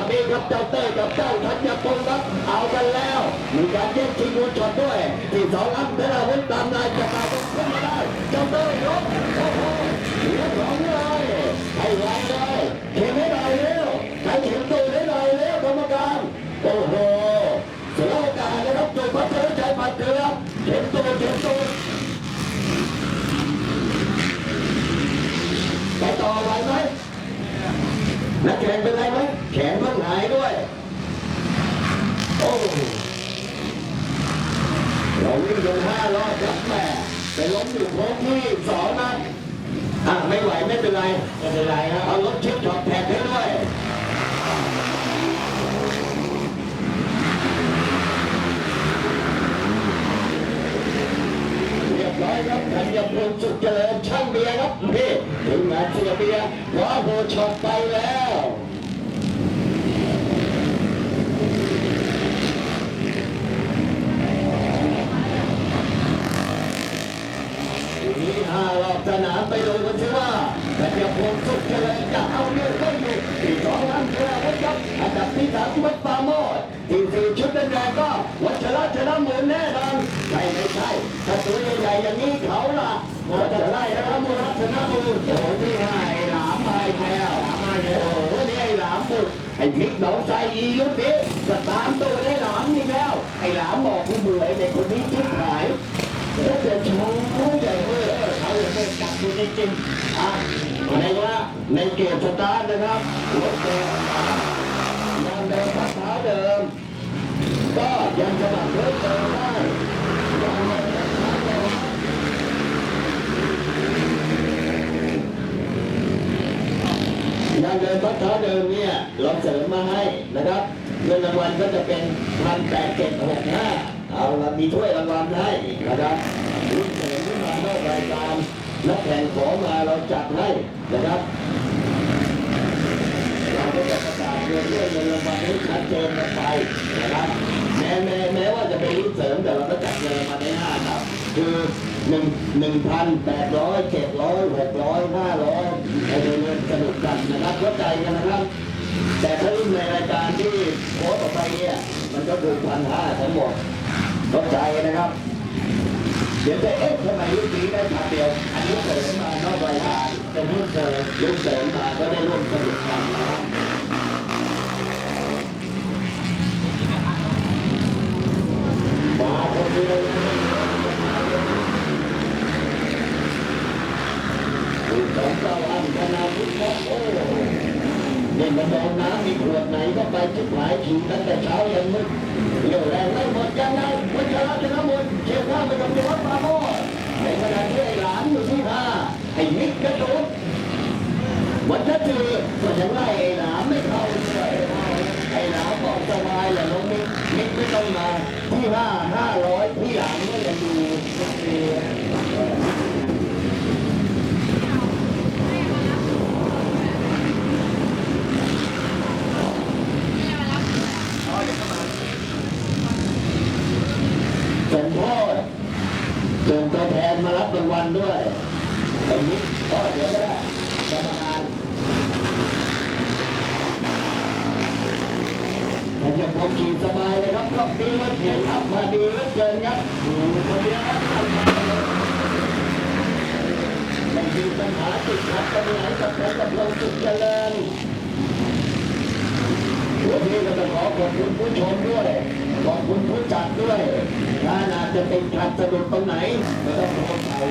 ดนี้ครับเจ้าเต้ยกับเจ้าธัญพงศ์ครับเอากันแล้ว มีการแย่งชิงวัวช็อตด้วย ที่สองอันเดลาวุฒิตามนายจะมาต้องขึ้นมาได้ เจ้าเต้ยยกโอ้โหเหลือสองเลยให้ไวเลยเข็มให้หน่อยเร็วใครเข็มตัวให้หน่อยเร็วกรรมการโอ้โหเสียโอกาสนะครับจุดพัชรชัยผัดเกลือเข็มตัวเข็มตัวไปต่อไหวไหม นักแข่งเป็นไรไหมแขนต้องหายด้วย โอ้ เราวิ่งกันห้ารอบครับแม่ไปล้มอยู่โค้งที่สองนะอะไม่ไหวไม่เป็นไรไม่เป็นไรครับเอารถชิปช็อปแท็กให้ด้วยเรียบร้อยครับธัญพลสุขเจริญช่างเบียร์ครับพี่ถึงมาเสียเบียร์ว้าโหช็อปไปแล้ว ที นี้ห้ารอบสนามไปดูกันสิว่าแต่เดี๋ยวพงสุขเจริญจะเอาเรื่องไม่อยู่ที่สองอันเทราวัฒครับอันดับที่สามวัดปาโมดที่สี่ชุดแดงๆก็วัชระชนะหมุนแน่นอนใช่ไม่ใช่ถ้าตัวใหญ่ๆอย่างนี้เขาล่ะวัชระชนะหมุนชนะมุนโอ้ที่ไอ้หลามมาอีกแล้วหลามมาอีกแล้วโอ้โหนี่ไอ้หลามบุกไอ้พริกหนองใจอียุทธ์ ดูจริงๆอะในว่าในเกมสตาร์ทนะครับรถเดิมยังเดิมพักเท้าเดิม ก็ยังสมัครเพิ่มเติมได้ยังเดินพักเท้าเดิมยังเดินพักเท้าเดิมเนี่ยเราเสริมมาให้นะครับเงินรางวัลก็จะเป็นพันแปดเจ็ดหกห้า เอาละมีถ้วยรางวัลให้นะครับรุ่นเสริมขึ้นมานอกรายการนักแข่งขอมาเราจัดให้นะครับเราก็จะประกาศเงินด้วยเงินรางวัลให้ชัดเจนกันไปนะครับแม้แม้แม้ว่าจะเป็นรุ่นเสริมแต่เราก็จัดเงินรางวัลให้ห้าครับคือหนึ่งหนึ่งพันแปดร้อยเจ็ดร้อยหกร้อยห้าร้อยไอ้เงินสนุกกันนะครับเข้าใจกันนะครับ แต่ถ้ารุ่นในรายการที่โพสต์ออกไปเนี่ยมันก็คือพันห้าทั้งหมด เข้าใจนะครับ เดี๋ยวจะเอ๊ะทำไมรุ่นนี้ได้พันเดียวอันนี้เสริมมานอกรายการเป็นรุ่นเสริมรุ่นเสริมมาก็ได้ร่วมสนุกกันนะครับมาคนเดียวถูกสองเก้าอันธนาพุทธโอ้นี่มาโดนน้ำมีขวดไหนก็ไปจุดหมายฉีดตั้งแต่เช้ายันมืดเรี่ยวแรง กระตุกวันนั้นคือก็ยังไล่ไอ้หลามไม่เข้าเลยไอ้หลามบอกสบายแหละน้องมิกมิกไม่ต้องมาที่ห้าห้าร้อยที่หลังก็ยังดูสมโพธิส่งตัวแทนมารับรางวัลด้วยตรงนี้ ก็เดี๋ยวก็ได้กรรมการผมยังพอขี่สบายเลยครับรอบนี้รถเขียนขับมาดีเหลือเกินครับอยู่คนเดียวครับไม่มีปัญหาติดขัดปัญหากับผมกับลงสุดเจริญวันนี้ก็ต้องขอขอบคุณผู้ชมด้วยขอบคุณผู้จัดด้วยถ้าอาจจะเป็นขัดสะดุดตรงไหนก็ต้องขออภัย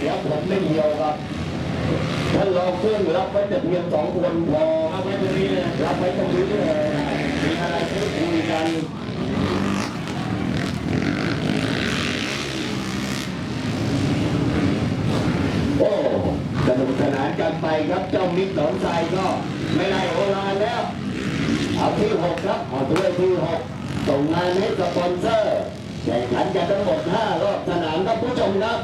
เดี๋ยวผมไม่เดียวครับท่านรองเครื่องรับไว้แต่เพียงสองคนพอรับไว้ตรงนี้เลยรับไว้ตรงนี้เลยมีอะไรพูดคุยกันโอ้สนุกสนานกันไปครับเจ้ามิตรสองใจก็ไม่ไล่โอรานแล้ว เอาที่หกครับเอาถ้วยที่หกส่งงานให้สปอนเซอร์แข่งขันกันทั้งหมดห้ารอบสนามครับผู้ชมครับ